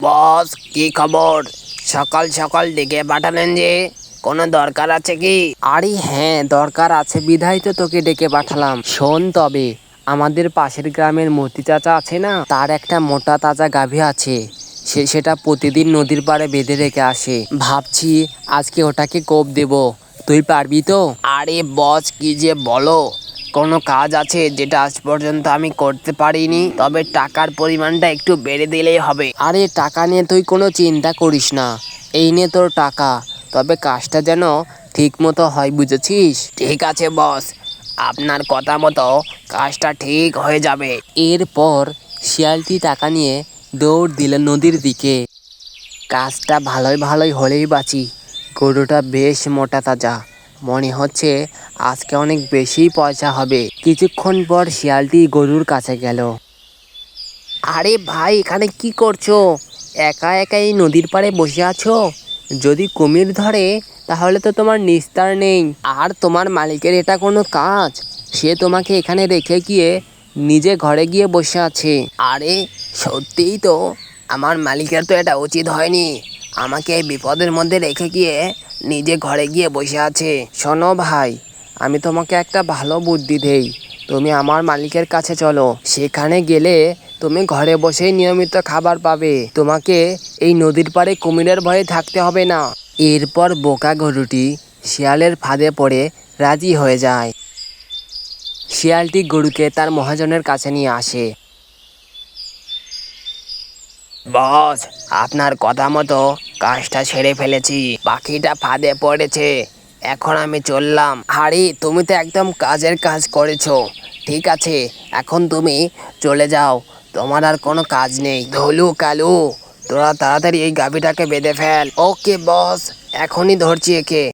বস কি খবর? সকাল সকাল ডেকে পাঠালেন যে কোনো দরকার আছে কি? আরে হ্যাঁ দরকার আছে বিধাই তো তোকে ডেকে পাঠালাম। শোন তবে আমাদের পাশের গ্রামের মতি চাচা আছে না তার একটা মোটা তাজা গাভী আছে। সে সেটা প্রতিদিন নদীর পাড়ে বেঁধে রেখে আসে। ভাবছি আজকে ওটাকে কোপ দেব। তুই পারবি তো? আরে বস কি যে বলো? কোনো কাজ আছে যেটা আজ পর্যন্ত আমি করতে পারিনি, তবে টাকার পরিমাণটা একটু বেড়ে দিলেই হবে। আরে, টাকা নিয়ে তুই কোনো চিন্তা করিস না। এই নে তোর টাকা। তবে কাজটা যেন ঠিক মতো হয়, বুঝেছিস? ঠিক আছে, বস। আপনার কথা মতো কাজটা ঠিক হয়ে যাবে। এরপর শিয়ালটি টাকা নিয়ে দৌড় দিল নদীর দিকে। কাজটা ভালোই ভালোই হলেই বাঁচি। গরুটা বেশ মোটা তাজা। মনে হচ্ছে আজকে অনেক বেশি পয়সা হবে। কিছুক্ষণ পর শিয়ালটি গরুর কাছে গেল। আরে ভাই, এখানে কি করছ? একা একা এই নদীর পাড়ে বসে আছো? যদি কুমির ধরে, তাহলে তো তোমার নিস্তার নেই। আর তোমার মালিকের এটা কোনো কাজ? সে তোমাকে এখানে রেখে গিয়ে নিজে ঘরে গিয়ে বসে আছে। আরে, সত্যিই তো, আমার মালিকের তো এটা উচিত হয়নি। আমাকে এই বিপদের মধ্যে রেখে গিয়ে নিজে ঘরে গিয়ে বসে আছে। শোনো ভাই, আমি তোমাকে একটা ভালো বুদ্ধি দেই। তুমি আমার মালিকের কাছে চলো। সেখানে গেলে তুমি ঘরে বসেই নিয়মিত খাবার পাবে। তোমাকে এই নদীর পাড়ে কুমিরের ভয়ে থাকতে হবে না। এরপর বোকা গরুটি শিয়ালের ফাঁদে পড়ে রাজি হয়ে যায়। শিয়ালটি গরুকে তার মহাজনের কাছে নিয়ে আসে। বস, আপনার কথা মতো কাজটা ছেড়ে ফেলেছি। পাখিটা ফাঁদে পড়েছে। এখন আমি চললাম। হারি তুমি তো একদম কাজের কাজ করেছ। ঠিক আছে, এখন তুমি চলে যাও। তোমার আর কোনো কাজ নেই। ধলু, কালু, তোরা তাড়াতাড়ি এই গাভীটাকে বেঁধে ফেল। ওকে, বস। এখনই ধরছি একে।